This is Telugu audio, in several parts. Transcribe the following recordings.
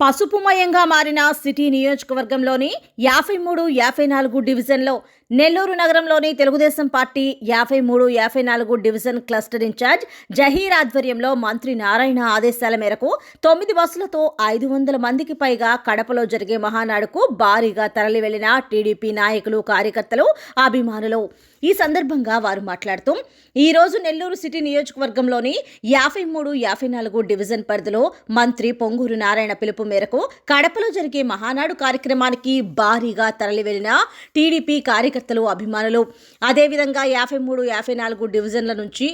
పసుపుమయంగా మారిన సిటీ నియోజకవర్గంలోని యాభై మూడు యాభై నాలుగు డివిజన్లో నెల్లూరు నగరంలోని తెలుగుదేశం పార్టీ యాభై మూడు యాభై నాలుగు డివిజన్ క్లస్టర్ ఇన్ఛార్జ్ జహీర్ ఆధ్వర్యంలో మంత్రి నారాయణ ఆదేశాల మేరకు తొమ్మిది బస్సులతో ఐదు వందల మందికి పైగా కడపలో జరిగే మహానాడుకు భారీగా తరలి వెళ్ళిన టీడీపీ నాయకులు కార్యకర్తలు అభిమానులు. ఈ సందర్భంగా వారు మాట్లాడుతూ ఈ రోజు నెల్లూరు సిటీ నియోజకవర్గంలోని యాభై మూడు యాభై నాలుగు డివిజన్ పరిధిలో మంత్రి పొంగూరు నారాయణ పిలుపు మేరకు కడపలో జరిగే మహానాడు కార్యక్రమానికి భారీగా తరలి వెళ్ళిన టీడీపీ కార్యకర్తలు అభిమానులు. అదేవిధంగా యాభై మూడు యాభై నాలుగు డివిజన్ల నుంచి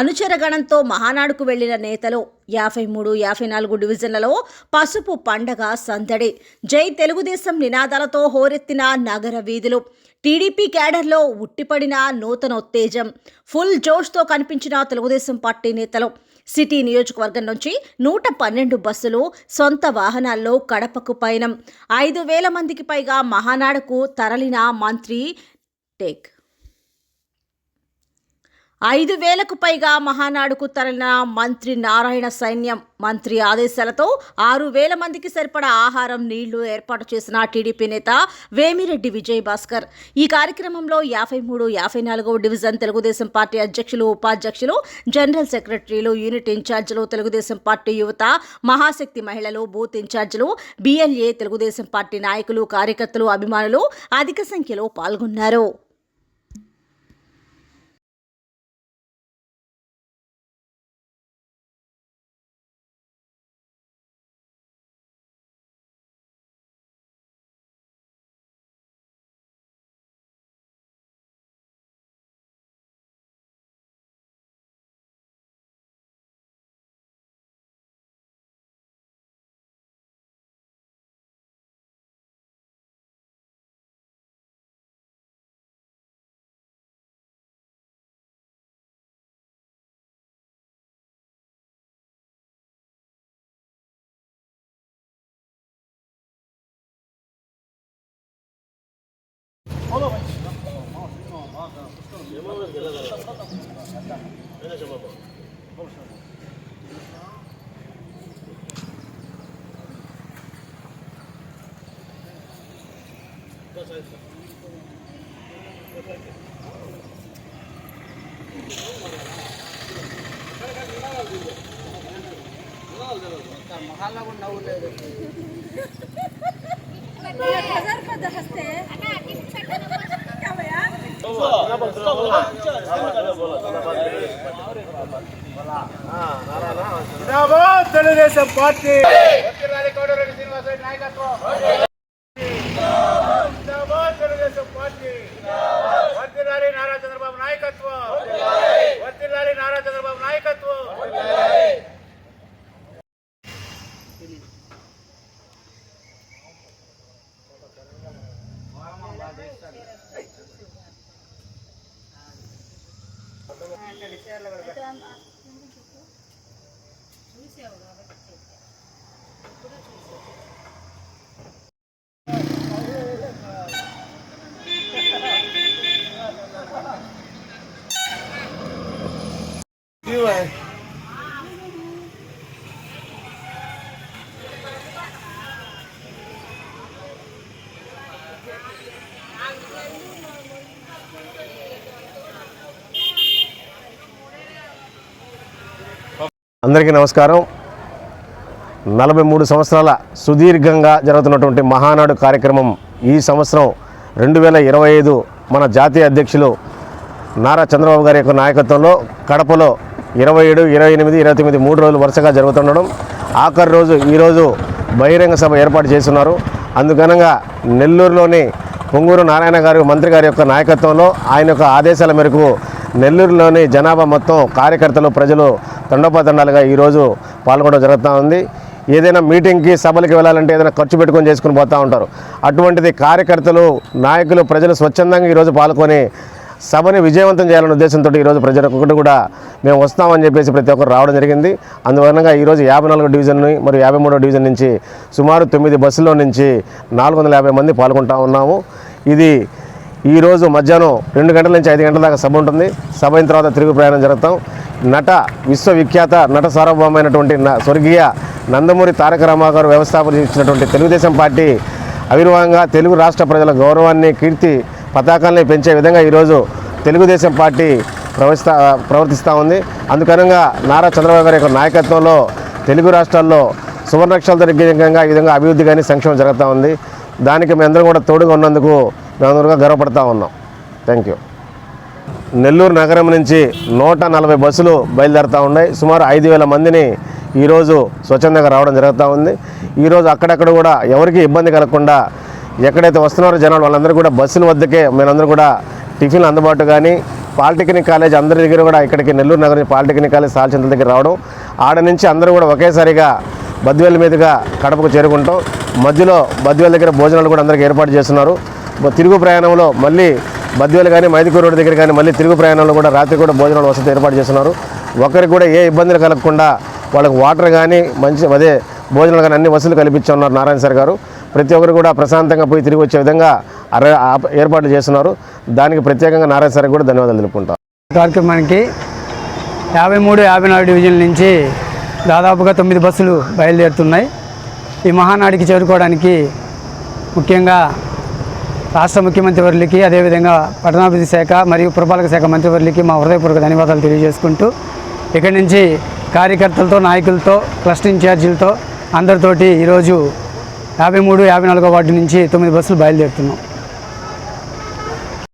అనుచరగణంతో మహానాడుకు వెళ్ళిన నేతలు యాభై మూడు యాభై నాలుగు డివిజన్లలో పసుపు పండగ సందడి. జై తెలుగుదేశం నినాదాలతో హోరెత్తిన నగర వీధులు. టీడీపీ క్యాడర్లో ఉట్టిపడిన నూతన ఉత్తేజం. ఫుల్ జోష్తో కనిపించిన తెలుగుదేశం పార్టీ నేతలు. సిటీ నియోజకవర్గం నుంచి నూట పన్నెండు బస్సులు సొంత వాహనాల్లో కడపకు పయనం. ఐదు వేల మందికి పైగా మహానాడుకు తరలిన మంత్రి టేక్. ఐదు వేలకు పైగా మహానాడుకు తరలిన మంత్రి నారాయణ సైన్యం మంత్రి ఆదేశాలతో ఆరు వేల మందికి సరిపడా ఆహారం నీళ్ళు ఏర్పాటు చేసిన టీడీపీ నేత వేమిరెడ్డి విజయ్ భాస్కర్ ఈ కార్యక్రమంలో యాభై మూడు యాభై నాలుగవ డివిజన్ తెలుగుదేశం పార్టీ అధ్యక్షులు ఉపాధ్యక్షులు జనరల్ సెక్రటరీలు యూనిట్ ఇన్ఛార్జీలు తెలుగుదేశం పార్టీ యువత మహాశక్తి మహిళలు బూత్ ఇన్ఛార్జీలు బిఎల్ఏ తెలుగుదేశం పార్టీ నాయకులు కార్యకర్తలు అభిమానులు అధిక సంఖ్యలో పాల్గొన్నారు. हजार का हंसते क्या भैया జిందాబాద్ తెలుగుదేశం పార్టీ వర్ధిల్లాలి నారా చంద్రబాబు నాయకత్వం జిందాబాద్ తెలుగుదేశం పార్టీ వర్ధిల్లాలి నారా చంద్రబాబు నాయకత్వం వర్ధిల్లాలి నారా చంద్రబాబు నాయకత్వం అందరికీ నమస్కారం. నలభై మూడు సంవత్సరాల సుదీర్ఘంగా జరుగుతున్నటువంటి మహానాడు కార్యక్రమం ఈ సంవత్సరం రెండు వేల ఇరవై ఐదు మన జాతీయ అధ్యక్షులు నారా చంద్రబాబు గారి యొక్క నాయకత్వంలో కడపలో ఇరవై ఏడు ఇరవై ఎనిమిది ఇరవై తొమ్మిది మూడు రోజులు వరుసగా జరుగుతుండడం. ఆఖరి రోజు ఈరోజు బహిరంగ సభ ఏర్పాటు చేస్తున్నారు. అందుకనగా నెల్లూరులోని పొంగూరు నారాయణ గారు మంత్రి గారి యొక్క నాయకత్వంలో ఆయన యొక్క ఆదేశాల మేరకు నెల్లూరులోని జనాభా మొత్తం కార్యకర్తలు ప్రజలు తండోపతండాలుగా ఈరోజు పాల్గొనడం జరుగుతూ ఉంది. ఏదైనా మీటింగ్కి సభలకి వెళ్ళాలంటే ఏదైనా ఖర్చు పెట్టుకొని చేసుకుని పోతూ ఉంటారు. అటువంటిది కార్యకర్తలు నాయకులు ప్రజలు స్వచ్ఛందంగా ఈరోజు పాల్గొని సభని విజయవంతం చేయాలనే ఉద్దేశంతో ఈరోజు ప్రజలకు ఒక్కటి కూడా మేము వస్తామని చెప్పేసి ప్రతి ఒక్కరు రావడం జరిగింది. అందువలనగా ఈరోజు యాభై నాలుగో డివిజన్ని మరియు యాభై మూడో డివిజన్ నుంచి సుమారు తొమ్మిది బస్సుల్లో నుంచి నాలుగు వందల యాభై మంది పాల్గొంటా ఉన్నాము. ఇది ఈరోజు మధ్యాహ్నం రెండు గంటల నుంచి ఐదు గంటల దాకా సభ ఉంటుంది. సభ అయిన తర్వాత తిరుగు ప్రయాణం జరుగుతాం. నట విశ్వవిఖ్యాత నట సార్వభౌమైనటువంటి స్వర్గీయ నందమూరి తారక రామారావు గారు వ్యవస్థాపన ఇచ్చినటువంటి తెలుగుదేశం పార్టీ అవిర్వాహంగా తెలుగు రాష్ట్ర ప్రజల గౌరవాన్ని కీర్తి పతాకాల్ని పెంచే విధంగా ఈరోజు తెలుగుదేశం పార్టీ ప్రవర్తిస్తా ప్రవర్తిస్తూ ఉంది. అందుకనంగా నారా చంద్రబాబు గారి యొక్క నాయకత్వంలో తెలుగు రాష్ట్రాల్లో సువర్ణక్షలతో దిగ్గంగా ఈ విధంగా అభివృద్ధి కానీ సంక్షేమం జరుగుతూ ఉంది. దానికి మేమందరం కూడా తోడుగా ఉన్నందుకు మేమందరం గర్వపడతా ఉన్నాం. థ్యాంక్ యూ నెల్లూరు నగరం నుంచి నూట నలభై బస్సులు బయలుదేరుతూ ఉన్నాయి. సుమారు ఐదు వేల మందిని ఈరోజు స్వచ్ఛందంగా రావడం జరుగుతూ ఉంది. ఈరోజు అక్కడక్కడ కూడా ఎవరికి ఇబ్బంది కలగకుండా ఎక్కడైతే వస్తున్నారో జనాలు వాళ్ళందరూ కూడా బస్సుల వద్దకే మేమందరూ కూడా టిఫిన్లు అందుబాటు కానీ పాలిటెక్నిక్ కాలేజ్ అందరి దగ్గర కూడా ఇక్కడికి నెల్లూరు నగరం పాలిటెక్నిక్ కాలేజ్ సాల్చింతల దగ్గర రావడం. ఆడ నుంచి అందరూ కూడా ఒకేసారిగా బద్వేల మీదుగా కడపకు చేరుకుంటాం. మధ్యలో బద్వేల దగ్గర భోజనాలు కూడా అందరికీ ఏర్పాటు చేస్తున్నారు. తిరుగు ప్రయాణంలో మళ్ళీ బద్వేలు కానీ మైదుకూరు రోడ్డు దగ్గర కానీ మళ్ళీ తిరుగు ప్రయాణంలో కూడా రాత్రి కూడా భోజనాలు వసతి ఏర్పాటు చేస్తున్నారు. ఒకరికి కూడా ఏ ఇబ్బందులు కలగకుండా వాళ్ళకి వాటర్ కానీ మంచి అదే భోజనాలు కానీ అన్ని వసతులు కల్పించున్నారు నారాయణ సార్ గారు. ప్రతి ఒక్కరు కూడా ప్రశాంతంగా పోయి తిరిగి వచ్చే విధంగా అర- ఏర్పాట్లు చేస్తున్నారు. దానికి ప్రత్యేకంగా నారాయణ సార్ కూడా ధన్యవాదాలు తెలుపుకుంటాం. కార్యక్రమానికి యాభై మూడు యాభై నాలుగు డివిజన్ల నుంచి దాదాపుగా తొమ్మిది బస్సులు బయలుదేరుతున్నాయి. ఈ మహానాడికి చేరుకోవడానికి ముఖ్యంగా రాష్ట్ర ముఖ్యమంత్రి వర్యులకి అదేవిధంగా పట్టణాభివృద్ధి శాఖ మరియు పురపాలక శాఖ మంత్రివర్యులకి మా హృదయపూర్వక ధన్యవాదాలు తెలియజేసుకుంటూ ఇక్కడి నుంచి కార్యకర్తలతో నాయకులతో క్లస్టర్ ఇన్ఛార్జీలతో అందరితోటి ఈరోజు యాభై మూడు యాభై నాలుగో వార్డు నుంచి తొమ్మిది బస్సులు బయలుదేరుతున్నాం.